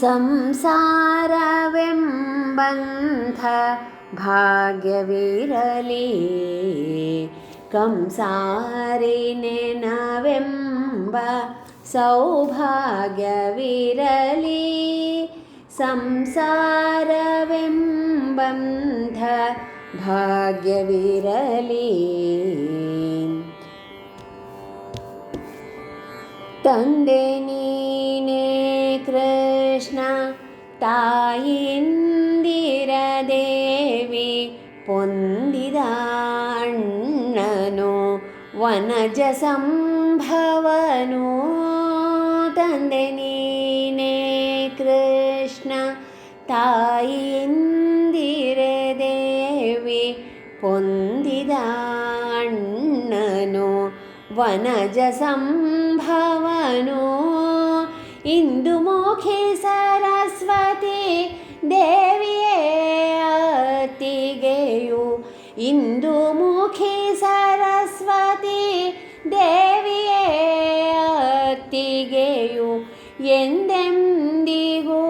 ಸಂಸಾರವೆಂಬಂಧ ಭಾಗ್ಯವಿರಲಿ ಕಂಸಾರಿ ನೆನವೆಂಬ ಸೌಭಾಗ್ಯವಿರಲಿ ಸಂಸಾರವೆಂಬಂಧ ಭಾಗ್ಯವಿರಲಿ ತಂದೆ ನೀನೇ ತಾಯಿಂದಿರ ದೇವಿ ಪೊಂದಿದ ಅಣ್ಣನು ವನಜ ಸಂಭವನು ತಂದೆ ನೀನೇ ಕೃಷ್ಣ ತಾಯಿಂದಿರ ದೇವಿ ಪೊಂದಿದ ಅಣ್ಣನು ವನಜ ಸಂಭವನು ಇಂದು ಮುಖಿ ಸರಸ್ವತಿ मुखी सरस्वती ದೇವಿಯೇ ಅತ್ತಿಗೆಯು ಎಂದೆಂದಿಗೂ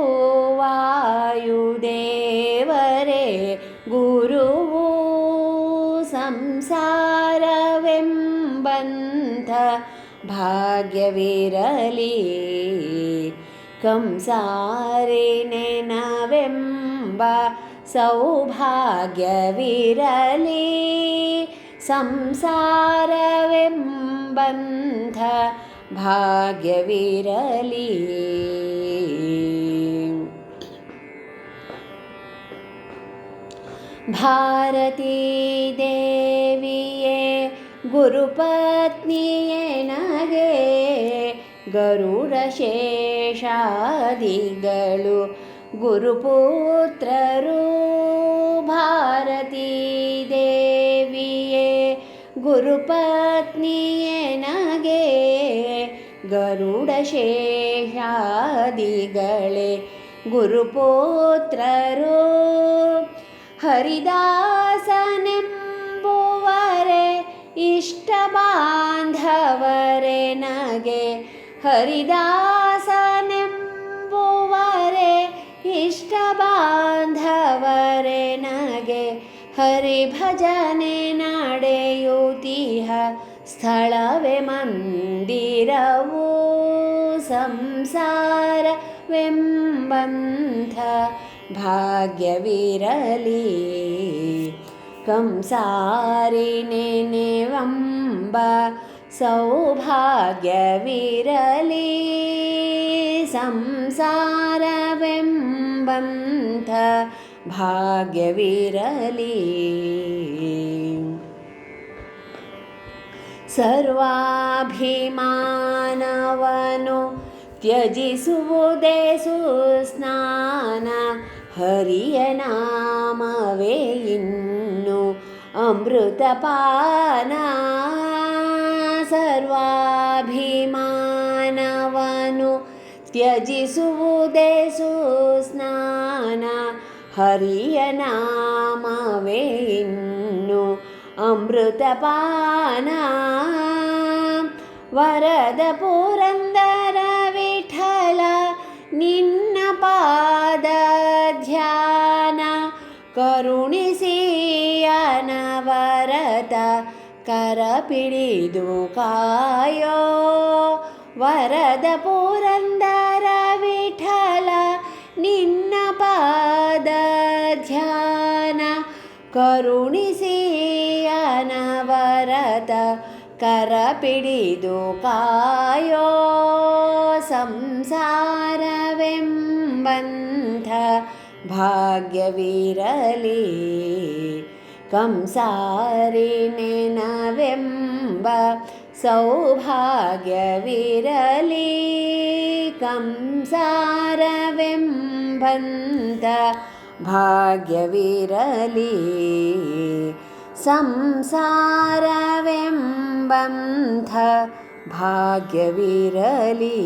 ವಾಯುದೇವರೇ ಗುರುವು ಸಂಸಾರವೆಂಬಂಥ ಭಾಗ್ಯವಿರಲಿ. ಕಂಸಾರಿ ನೆನವೆಂಬ सौभाग्यविरले संसारविम्बन्ध भाग्यविरली। भारती देव गुरुपत्नै नागे गरुडशेषादि गुरुपुत्ररुभारतीव्ये गुरुपत्नै नगे गरुडशेषादिगळे गुरुपुत्ररु हरिदासनेम्बुवरे इष्टबान्धवरे नगे हरिदास ಹರಿಭಜನೆ ನಡೆಯುತ್ತಿಹ ಸ್ಥಳವೇ ಮಂದಿರವು ಸಂಸಾರವೆಂಬಂಥ ಭಾಗ್ಯವಿರಲಿ ಕಂಸಾರಿನೆನೆವಂಬ ಸೌಭಾಗ್ಯವಿರಲಿ ಸಂಸಾರವೆಂಬಂಥ ಭಾಗ್ಯವಿರಲಿ ಸರ್ವಾಭಿಮಾನವನು ತ್ಯಜಿಸುವುದೇ ಸುಸ್ನಾನ ಹರಿಯ ನಾಮವೇ ಇನ್ನು ಅಮೃತಪಾನ ಸರ್ವಾಭಿಮಾನವನು ತ್ಯಜಿಸುವುದೇ ಸುಸ್ನಾನ ಹರಿಯ ನಾಮವೇ ಇನ್ನು ಅಮೃತಪಾನ ವರದ ಪುರಂದರ ವಿಠಲ ನಿನ್ನ ಪಾದ ಧ್ಯಾನ ಕರುಣಿಸಿ ಅನವರತ ಕರ ಪಿಡಿದು ಕಾಯೋ ವರದ ಪುರಂದರ ಕರುಣಿಸಿ ಅನವರತ ಕರ ಪಿಡಿದು ಕಾಯೋ ಸಂಸಾರವೆಂಬಂಥ ಭಾಗ್ಯವಿರಲಿ ಕಂಸಾರಿನೆನವೆಂಬ ಸೌಭಾಗ್ಯವಿರಲಿ ಕಂಸಾರವೆಂಬಂಥ भाग्यविरली संसारविम्बन्थ भाग्यविरली।